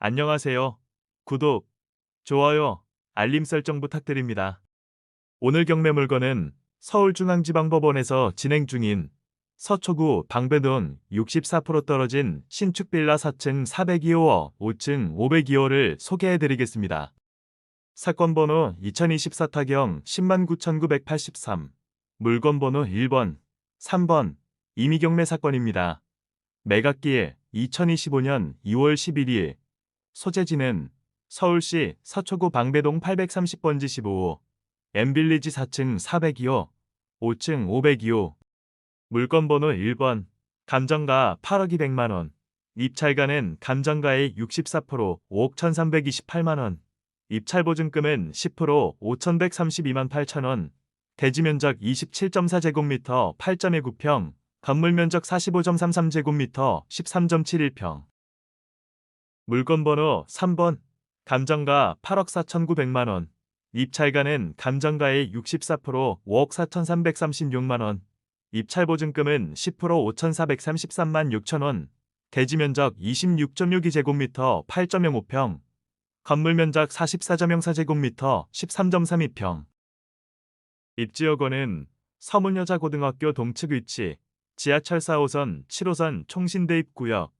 안녕하세요. 구독, 좋아요, 알림 설정 부탁드립니다. 오늘 경매 물건은 서울중앙지방법원에서 진행 중인 서초구 방배동 64% 떨어진 신축 빌라 4층 402호, 5층 502호를 소개해 드리겠습니다. 사건 번호 2024 타경 109,983, 물건 번호 1번, 3번, 임의경매 사건입니다. 매각기일 2025년 2월 11일, 소재지는 서울시 서초구 방배동 830번지 15호, 엠빌리지 4층 402호, 5층 502호, 물건 번호 1번, 감정가 8억 200만원, 입찰가는 감정가의 64% 5억 1328만원, 입찰보증금은 10% 5132만 8천원, 대지면적 27.4제곱미터 8.19평, 건물면적 45.33제곱미터 13.71평. 물건 번호 3번, 감정가 8억 4,900만원, 입찰가는 감정가의 64% 5억 4,336만원, 입찰보증금은 10% 5,433만 6천원, 대지면적 26.62제곱미터 8.05평, 건물면적 44.04제곱미터 13.32평. 입지여고는 서문여자고등학교 동측 위치, 지하철 4호선, 7호선 총신대입구역,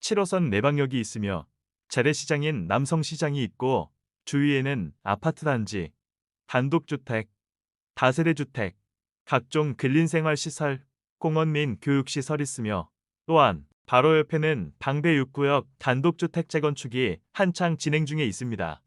7호선 내방역이 있으며 재래시장인 남성시장이 있고 주위에는 아파트 단지, 단독주택, 다세대주택, 각종 근린생활시설, 공원 및 교육시설 있으며 또한 바로 옆에는 방배 6구역 단독주택 재건축이 한창 진행 중에 있습니다.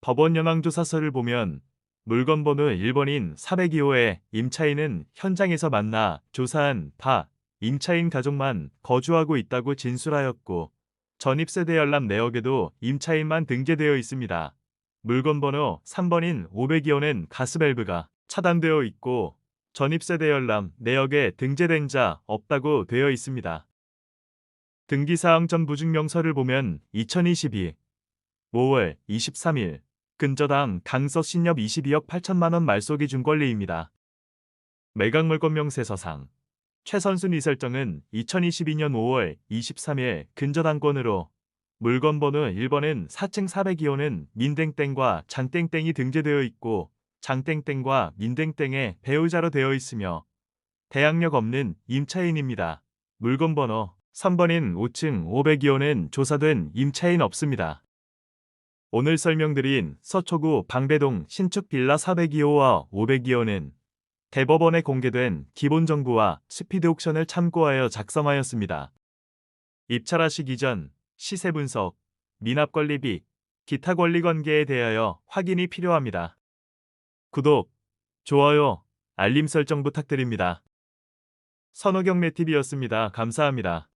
법원 연황조사서를 보면 물건 번호 1번인 402호의 임차인은 현장에서 만나 조사한 바 임차인 가족만 거주하고 있다고 진술하였고 전입세대 열람 내역에도 임차인만 등재되어 있습니다. 물건 번호 3번인 502호는 가스밸브가 차단되어 있고 전입세대 열람 내역에 등재된 자 없다고 되어 있습니다. 등기사항 전 부증명서를 보면 2022 5월 23일 근저당 강서 신협 22억 8천만 원 말소기 준 권리입니다. 매각물건 명세서상 최선순 이설정은 2022년 5월 23일 근저당권으로 물건 번호 1번은 4층 402호는 민땡땡과 장땡땡이 등재되어 있고 장땡땡과 민땡땡의 배우자로 되어 있으며 대항력 없는 임차인입니다. 물건 번호 3번인 5층 502호는 조사된 임차인 없습니다. 오늘 설명드린 서초구 방배동 신축 빌라 402호와 502호는 대법원에 공개된 기본 정보와 스피드 옥션을 참고하여 작성하였습니다. 입찰하시기 전 시세 분석, 미납 권리비, 기타 권리 관계에 대하여 확인이 필요합니다. 구독, 좋아요, 알림 설정 부탁드립니다. 선호경매TV였습니다. 감사합니다.